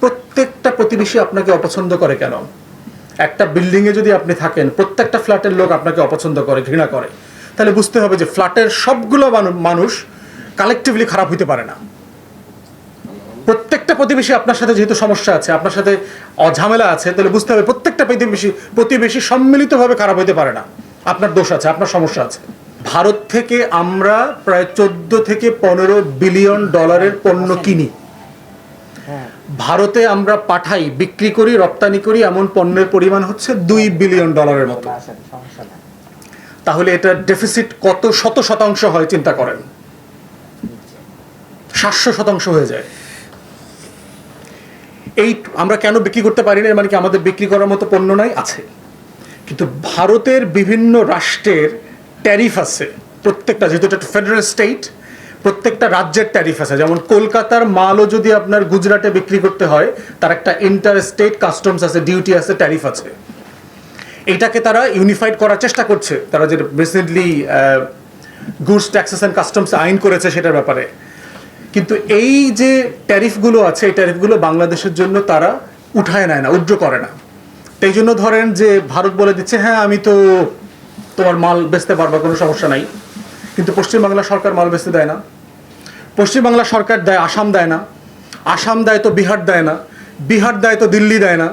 প্রত্যেকটা প্রতিবেশী আপনাকে অপছন্দ করে কেন? একটা বিল্ডিংয়ে যদি আপনি থাকেন, প্রত্যেকটা ফ্ল্যাটের লোক আপনাকে অপছন্দ করে, ঘৃণা করে। তাহলে বুঝতে হবে যে ফ্ল্যাটের সবগুলো মানুষ কালেকটিভলি খারাপ হইতে পারে না। প্রত্যেকটা প্রতিবেশী আপনার সাথে যেহেতু সমস্যা আছে, আপনার সাথে অঝামেলা আছে, তাহলে বুঝতে হবে প্রত্যেকটা প্রতিবেশী প্রতিবেশী সম্মিলিতভাবে খারাপ হইতে পারে না। আপনার দোষ আছে, আপনার সমস্যা আছে। ভারত থেকে আমরা প্রায় চোদ্দ থেকে পনেরো বিলিয়ন ডলারের পণ্য কিনি। ভারতে আমরা পাঠাই বিক্রি করি রপ্তানি করি এমন পণ্যের পরিমাণ হচ্ছে দুই বিলিয়ন ডলারের মতো। তাহলে এটা ডেফিসিট কত শত শতাংশ হয় চিন্তা করেন? সাতশো শতাংশ হয়ে যায়। এই আমরা কেন বিক্রি করতে পারি না? মানে কি আমাদের বিক্রি করার মতো পণ্য নাই? আছে। কিন্তু ভারতের বিভিন্ন রাষ্ট্রের ট্যারিফ আছে। প্রত্যেকটা যেহেতু এটা ফেডারেল স্টেট প্রত্যেকটা রাজ্যের ট্যারিফ আছে। যেমন কলকাতার মালও যদি আপনার গুজরাটে বিক্রি করতে হয়, তার একটা ইন্টার স্টেট কাস্টমস আছে ডিউটি আছে ট্যারিফ আছে। এটাকে তারা ইউনিফাইড করার চেষ্টা করছে। তারা যে recently goods taxes and customs আইন করেছে সেটার ব্যাপারে। কিন্তু এই যে ট্যারিফগুলো আছে, এই ট্যারিফগুলো বাংলাদেশের জন্য তারা উঠায় নেয় না উড্র করে না। এই জন্য ধরেন যে ভারত বলে দিচ্ছে হ্যাঁ আমি তো তোমার মাল বেচতে পারবা, কোনো সমস্যা নাই। কিন্তু পশ্চিমবাংলা সরকার মাল বেচতে দেয় না। পশ্চিমবাংলা সরকার দেয়, আসাম দেয় না। আসাম দেয় তো বিহার দেয় না। বিহার দেয় তো দিল্লি দেয় না।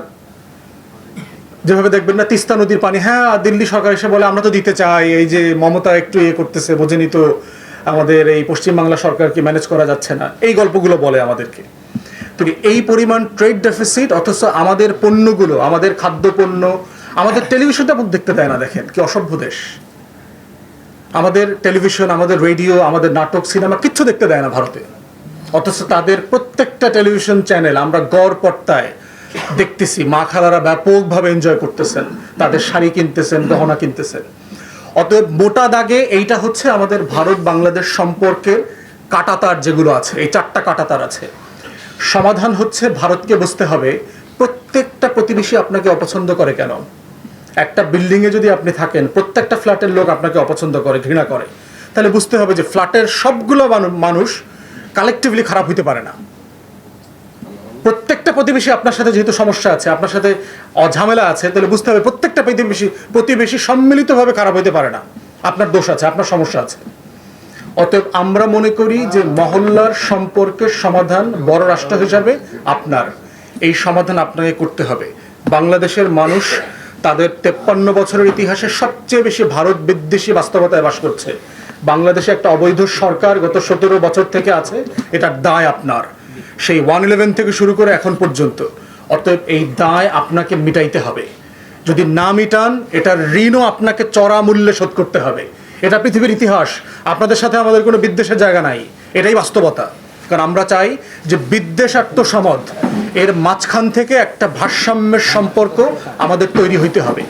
যেভাবে দেখবেন না, তিস্তা নদীর পানি। হ্যাঁ দিল্লি সরকার এসে বলে, আমরা তো দিতে চাই। এই যে মমতা একটু ইয়ে করতেছে, বোঝেনি তো আমাদের এই পশ্চিমবাংলা সরকারকে ম্যানেজ করা যাচ্ছে না। এই গল্পগুলো বলে আমাদেরকে। তো এই পরিমাণ ট্রেড ডেফিসিট অথচ আমাদের পণ্যগুলো, আমাদের খাদ্যপণ্য, আমাদের টেলিভিশনটা দেখতে দেয় না, দেখেন, কি অসভ্য দেশ। আমাদের টেলিভিশন, আমাদের রেডিও, আমাদের নাটক, সিনেমা কিচ্ছু দেখতে দেয় না ভারতে। অথচ তাদের প্রত্যেকটা টেলিভিশন চ্যানেল আমরা গড় পর্তায় দেখতেছি। মা খালারা ব্যাপকভাবে এনজয় করতেছেন। তাদের শাড়ি কিনতেছেন, গহনা কিনতেছেন। অতএব মোটা দাগে এইটা হচ্ছে আমাদের ভারত বাংলাদেশ সম্পর্কের কাটাতার যেগুলো আছে, এই চারটা কাটাতার আছে। সমাধান হচ্ছে ভারতকে বুঝতে হবে প্রত্যেকটা প্রতিবেশী আপনাকে অপছন্দ করে কেন? একটা বিল্ডিংয়ে যদি আপনি থাকেন, প্রত্যেকটা ফ্ল্যাটের লোক আপনাকে অপছন্দ করে, ঘৃণা করে। তাহলে বুঝতে হবে যে ফ্ল্যাটের সবগুলো মানুষ কালেকটিভলি খারাপ হইতে পারে না। প্রত্যেকটা প্রতিবেশী আপনার সাথে যেহেতু সমস্যা আছে, আপনার সাথে অঝামেলা আছে, তাহলে বুঝতে হবে প্রত্যেকটা প্রতিবেশী প্রতিবেশী সম্মিলিতভাবে খারাপ হইতে পারে না। আপনার দোষ আছে, আপনার সমস্যা আছে। অতএব আমরা মনে করি যে মহল্লার সম্পর্কের সমাধান বড় রাষ্ট্র হিসাবে আপনার। এই সমাধান আপনাকে করতে হবে। বাংলাদেশের মানুষ তাদের তেপ্পান্ন বছরের ইতিহাসে সবচেয়ে বেশি ভারত বিদ্বেষী বাস্তবতায় বাস করছে। বাংলাদেশে একটা অবৈধ সরকার গত সতেরো বছর থেকে আছে, এটার দায় আপনার। সেই ওয়ান ইলেভেন থেকে শুরু করে এখন পর্যন্ত। অতএব এই দায় আপনাকে মিটাইতে হবে। যদি না মিটান, এটার ঋণও আপনাকে চড়া মূল্যে শোধ করতে হবে। এটা পৃথিবীর ইতিহাস। আপনাদের সাথে আমাদের কোনো বিদ্বেষের জায়গা নাই। এটাই বাস্তবতা। কারণ আমরা চাই যে বিদ্বেষার্থ সমদ এর মাঝখান থেকে একটা ভারসাম্যের সম্পর্ক আমাদের তৈরি হইতে হবে।